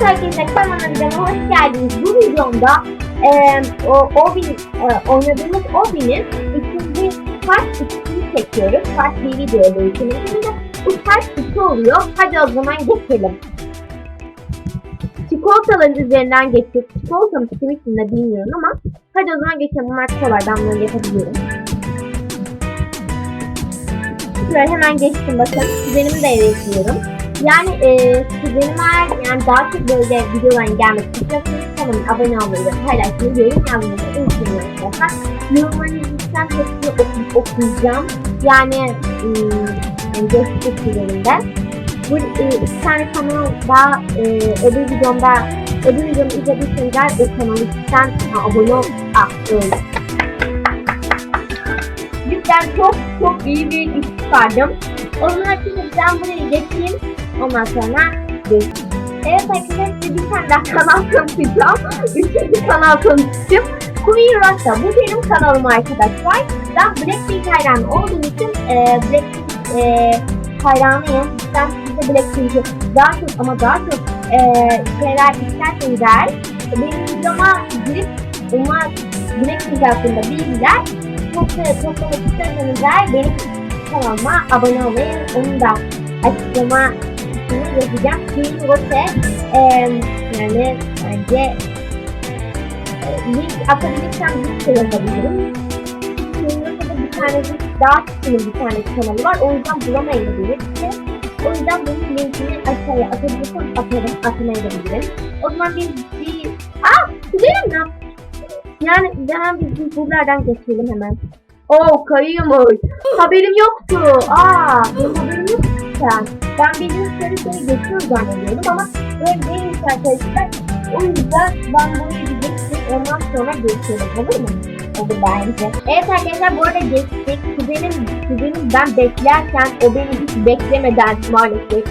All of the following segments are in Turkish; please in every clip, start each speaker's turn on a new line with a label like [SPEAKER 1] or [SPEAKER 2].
[SPEAKER 1] Evet arkadaşlar kanalıma videoma hoş geldiniz. Bu videomda e, o Obi, e, oynadığımız Obi'nin ikinci part 2'sini çekiyoruz. Part 1 videoda ikimiz. Şimdi bu part 2 oluyor. Hadi o zaman geçelim. Çikolataların üzerinden geçtik. Çikolata mı simit mi de bilmiyorum ama hadi o zaman geçelim. Bunlar. Ben bunları yapabiliyorum. Şöyle hemen geçtim bakın. Kuzenimi de eve ekliyorum. Yani e, kuzenime yani daha çok böyle videoların gelmesi istiyorsanız kanalıma abone olmayı ve paylaşmayı, yorum yazmayı unutmayın arkadaşlar. Yorumlarınızı lütfen hepsini oku, okuyacağım. Yani ıı, destek üzerinde. Bu e, iki tane kanal daha e, öbür videomda öbür videomu izlediyseniz eğer o kanalı lütfen abone ol. Ah, öyle. Cidden çok çok iyi bir iş çıkardım. O zaman şimdi ben buraya geçeyim. Ondan sonra görüşürüz. Evet arkadaşlar size bir tane daha kanal tanıtacağım. Üçüncü kanal tanıtacağım. Queer Rasta. Bu benim kanalım arkadaşlar. Ben Blackpink hayranı olduğum için e, Blackpink e, hayranıyım. Ben size Blackpink'i daha çok ama daha çok e, şeyler isterseniz eğer benim videoma girip ona Blackpink hakkında bilgiler toplamak isterseniz eğer benim kanalıma abone olmayı onu da açıklama yazacağım. Queen Rose e, yani bence e, link atabilirsem link de yazabilirim. Queen Rose'da bir tane daha küçük bir tane kanalı var. O yüzden bulamayabilirim. O yüzden bunun linkini aşağıya atabilirsem atarım, atamayabilirim. O zaman bir, bir... Aa! Ne yaptı? Yani hemen biz, biz buralardan geçelim hemen. Oo kayıyormuş. Haberim yoktu. Aa haberim yoktu. Ben bildiğim sarı seni geçiyor zannediyordum ama böyle değilmiş arkadaşlar. O yüzden ben buraya gidecektim. Ondan sonra geçiyorum. Olur mu? Olur bence. Evet arkadaşlar bu arada geçtik. Kuzenim, kuzenim ben beklerken o beni hiç beklemeden maalesef.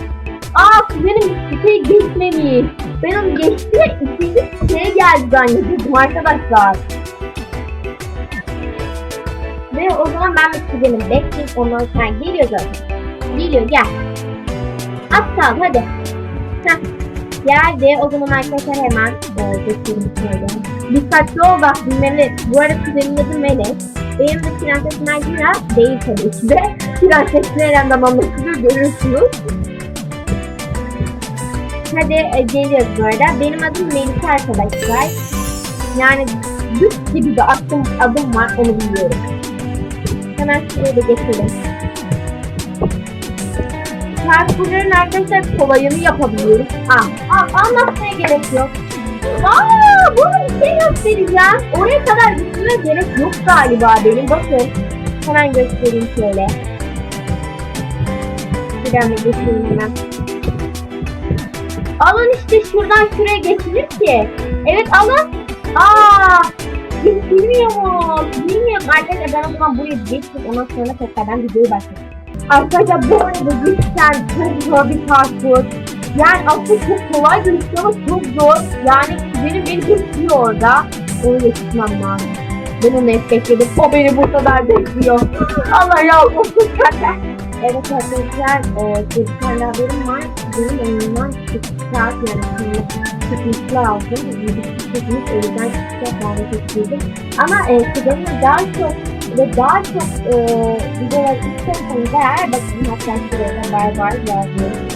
[SPEAKER 1] Aa kuzenim siteyi geçmemiş. Ben onu geçti ve ikinci siteye geldi zannediyordum arkadaşlar. Ve o zaman ben bir kuzenim bekleyip ondan sonra geliyor. Geliyor gel. Az kaldı hadi. Heh. Geldi. O zaman arkadaşlar hemen e, geçelim şöyle. Dikkatli ol bak bilmeli. Bu arada kuzenimin adı Melek. Benim de Prenses Mergina değil tabii ki de. Prenses Meryem zamanlasını görürsünüz. Hadi e, geliyoruz bu arada. Benim adım Melike arkadaşlar. Yani düz gibi bir adım, adım var onu biliyorum. Hemen şuraya da geçelim. Parkurların arkadaşlar kolayını yapabiliyoruz. Ah, ah, anlatmaya gerek yok. Aa, bunu bir şey göstereceğim. Oraya kadar gitmeme gerek yok galiba benim. Bakın. Hemen göstereyim şöyle. Şuradan da geçeyim hemen. Alın işte şuradan şuraya geçilir ki. Evet alın. Aa, bilmiyorum. Bilmiyorum arkadaşlar ben o zaman buraya geçtim. Ondan sonra tekrardan videoyu başladım. Arkadaşlar bu arada cidden çok zor bir parkur. Yani aslında çok kolay gözüküyor ama çok zor. Yani benim beni bekliyor orada. Onu geçmem lazım. Ben onu hep bekledim. O beni bu kadar bekliyor. Allah olsun senden. Evet arkadaşlar, e, bir tane haberim var. Benim önümden çıkacak yani şimdi çıkmış lazım. Bir çıkmış, yüzden çıkacak davet edildim. Ama e, kuzenimle daha çok ve daha çok e, videolar isterseniz eğer bakın hatta şuraya haber var yazıyorum.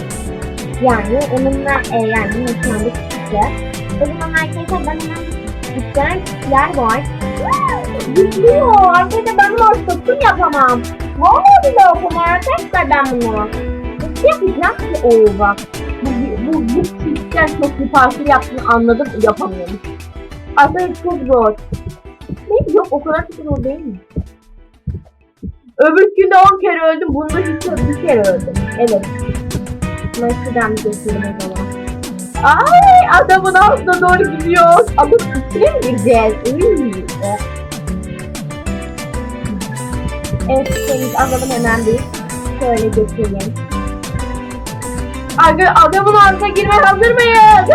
[SPEAKER 1] Yani onunla e, yani mekanda çıkacak. O zaman arkadaşlar ben hemen dükkan yer var. Gidiyor. Arkadaşlar ben bunu satın yapamam. Vallahi bile yapamam arkadaşlar ben bunu. Nasıl yapacağım ki? Oo bak. Bu, bu, bu, küçükken çok bir parkur yaptığını anladım. Yapamıyorum. Arkadaşlar çok zor. Neyse yok o kadar çok zor değil mi? Öbür günde 10 kere öldüm. Bunda hiç. Bir kere öldüm. Evet. Bir geçelim o zaman. Ay adamın altına doğru gidiyor. Adamın içine mi gireceğiz? Evet, şeyimizi alalım hemen bir. Şöyle geçelim. Aga adamın altına girmeye hazır mıyız?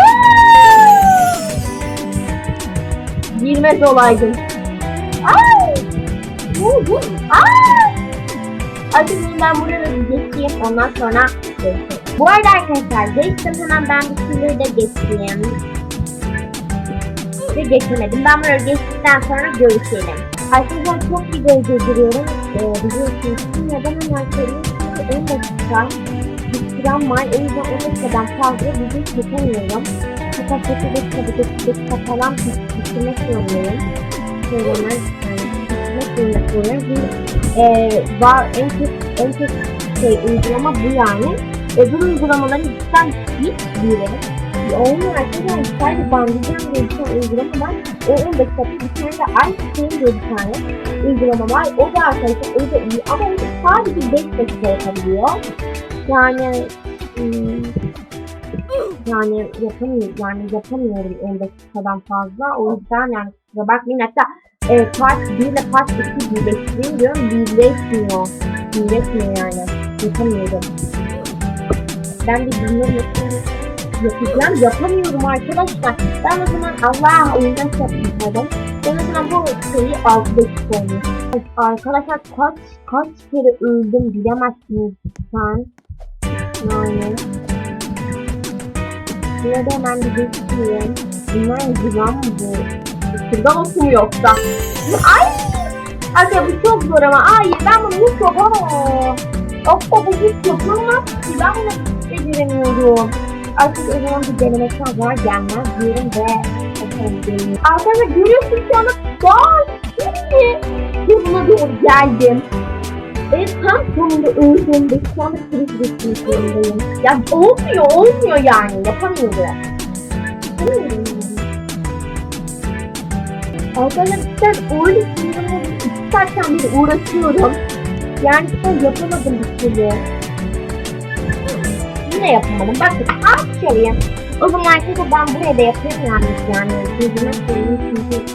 [SPEAKER 1] Girmez olaydım. Ay! Bu, bu. Ay! Şimdi ben buraya bir geçeyim. Ondan sonra görüşürüz. Bu arada arkadaşlar geçtim hemen ben bir türlü de geçeyim. Ve geçemedim. Ben böyle geçtikten sonra görüşelim. Arkadaşlar çok güzel gezdiriyorum. Ee, biliyorsunuz ki neden hemen söyleyeyim. Çünkü 10 dakika bir sürem var. O yüzden 10 dakikadan fazla video çekemiyorum. Fakat 9 dakika, 9 dakika falan bitirmek zorundayım. Yani bitirmek zorunda. Çünkü ee, var, en çok, en çok şey uygulama bu yani. Öbür uygulamaların cidden hiçbiri olmuyor arkadaşlar. Sadece bandicam diye bir tane uygulama var. O 10 dakika bir tane de Ice diye bir tane uygulama var. O da arkadaşlar o da iyi ama o sadece 5 dakika yapabiliyor. Yani hmm, yani yapamıyorum yani yapamıyorum 10 dakikadan fazla. O yüzden yani kusura bakmayın hatta e, part 1 ile part 2 birleştireyim diyorum. Birleşmiyor. Birleşmiyor yani. Yapamıyorum. Ben de bunları yapıyorum. Yapacağım. Yapamıyorum arkadaşlar. Ben o zaman Allah oyundan yapayım pardon. Ben o zaman bu şeyi 6 dakika olmuş. Evet, Arkadaşlar kaç kaç kere öldüm bilemezsiniz sen. Yani. Şurada hemen bir geçeyim. Bunlar yılan mı bu? Olsun mu yoksa? Ay! Arkadaşlar bu çok zor ama. Hayır ben bunu hiç yapamam. Yoksa bu hiç yapamaz ki. Ben bunu beceremiyorum. Artık o zaman bir deneme var gelmez diyorum ve. Arkadaşlar görüyorsunuz şu anda daha şimdi sonuna doğru geldim. Evet tam sonunda öldüm ve şu anda kriz geçtiğim zorundayım. Ya olmuyor olmuyor yani yapamıyorum. Yapamıyorum. Arkadaşlar öyle sinirlendim. İki saatten beri uğraşıyorum. Yani ben yapamadım bir türlü. Yine yapamadım. Bakın az şöyle. O zaman arkadaşlar ben buraya da yapayım yani. Yani gözüme söyleyeyim çünkü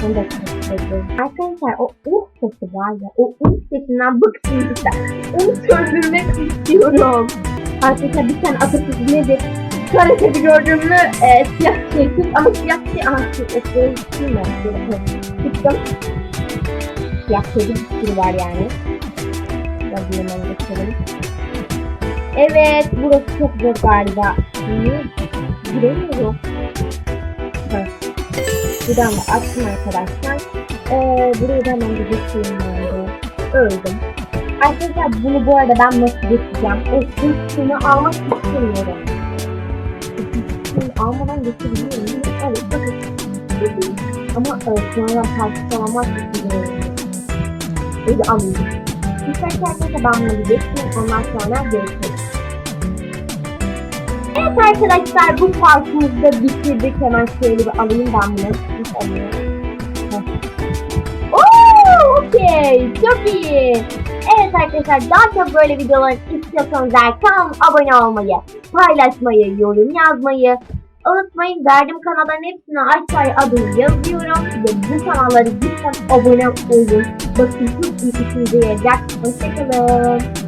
[SPEAKER 1] son dakika bekliyorum. Arkadaşlar o uh sesi var ya. O uh sesinden bıktım işte. Onu söndürmek istiyorum. Arkadaşlar bir tane atasözü nedir? Kara kedi gördün mü? E, siyah şey tut ama siyah şey şey ekleyi tutayım ben. Tuttum. Siyah kedi bir sürü var yani. Bir hemen geçelim. Evet, burası çok zor galiba. Giremiyorum. Evet. Buradan da açtım arkadaşlar. Ee, burayı da hemen bir geçeyim. Öldüm. Arkadaşlar bunu bu arada ben nasıl geçeceğim? O üstünü almak istemiyorum. Üstünü almadan geçebiliyor muyum? Evet, bakın. Ama e, sonra parçalamak istiyorum. Öyle alayım. İstersen arkadaşlar ben bunu geçeyim. Ondan sonra görüşürüz. Evet arkadaşlar bu parkımızı da bitirdik. Hemen şöyle bir alayım ben bunu. Alayım. Ooo okey çok iyi. Evet arkadaşlar daha çok böyle videolar istiyorsanız kanalıma abone olmayı, paylaşmayı, yorum yazmayı unutmayın. Verdiğim kanalların hepsine aşağıya adını yazıyorum. Ve bu kanalları lütfen abone olun. Bakın çok iyi işinize yarayacak. Hoşçakalın.